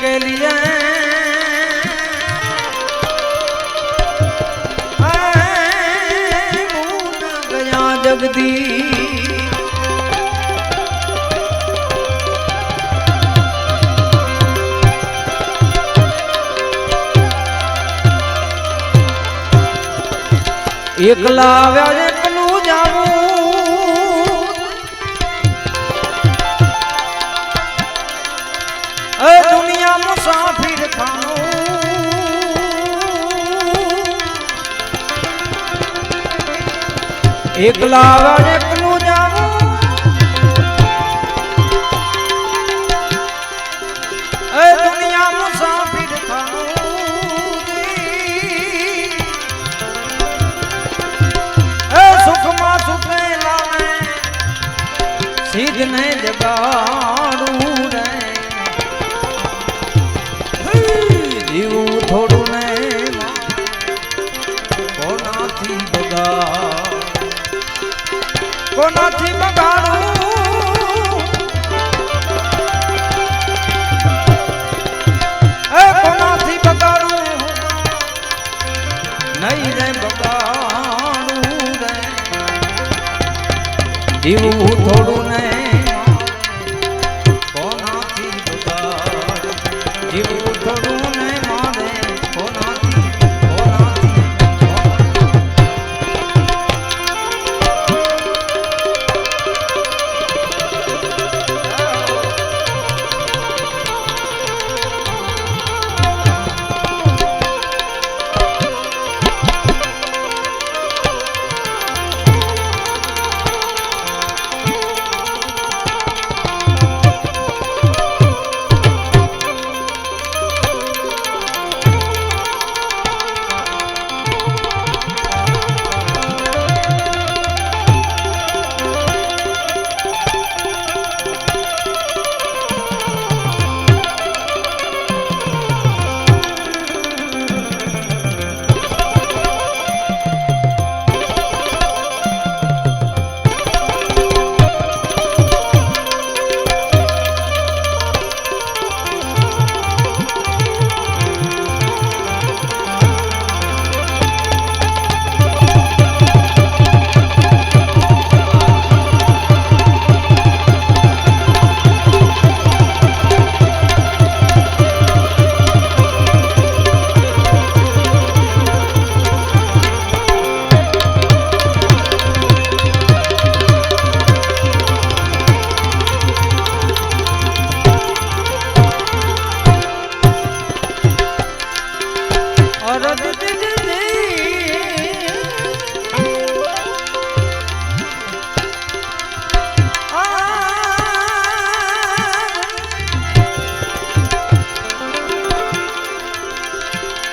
के लिए। गया जगदी એકલા આવ્યા એકલું જાવું એકલા નહીં રે બગાડું રે. જીવું થોડું નહીં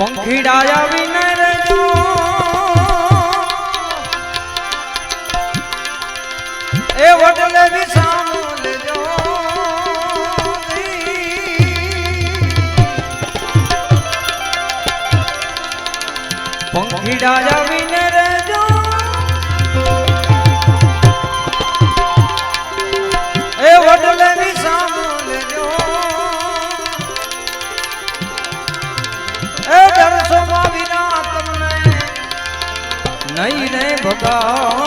પંખીડાયા વિનર એ વડલે વિસામો લેજો પંખીડાયા વિનર রা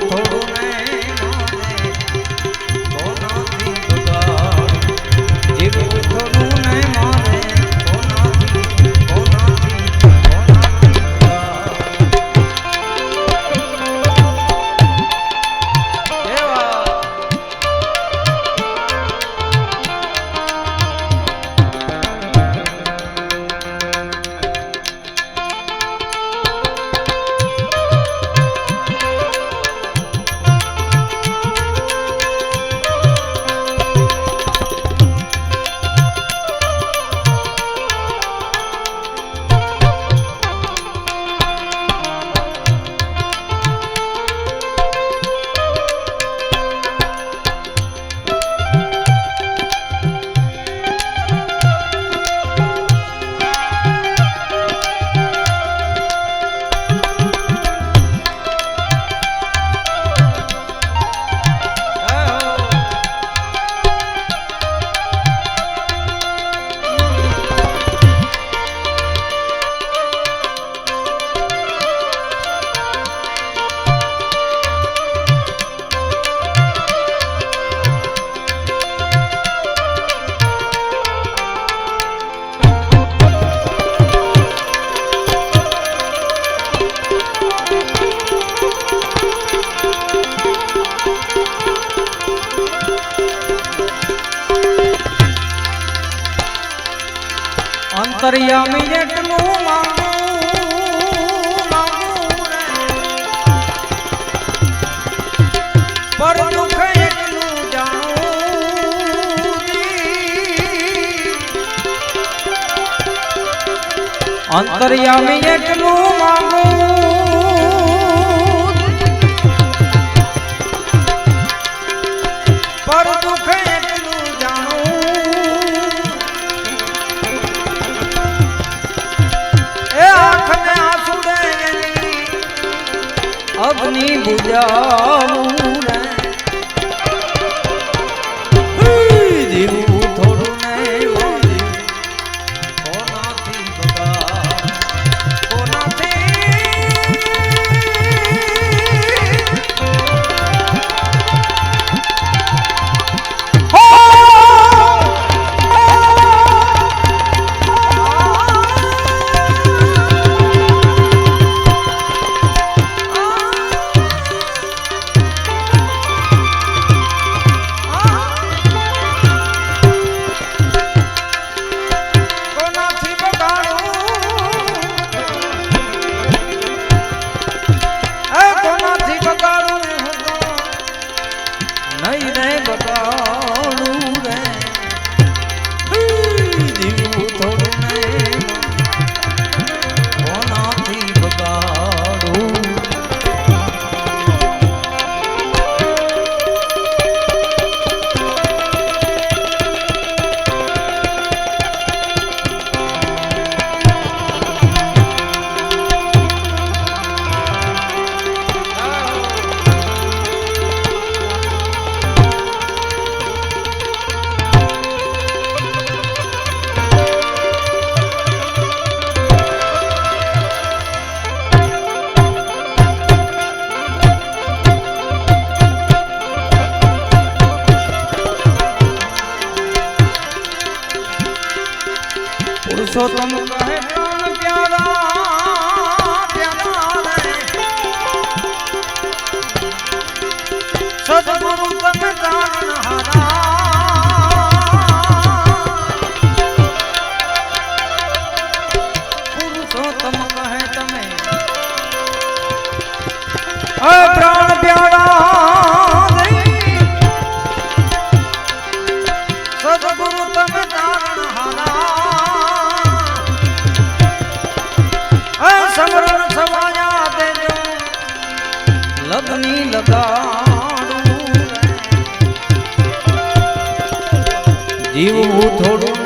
થોડું અંતરિયામી જેટલું પર દુઃખ એટલું જાણું અંતરિયામી એટલું માંગું. જીવવું થોડું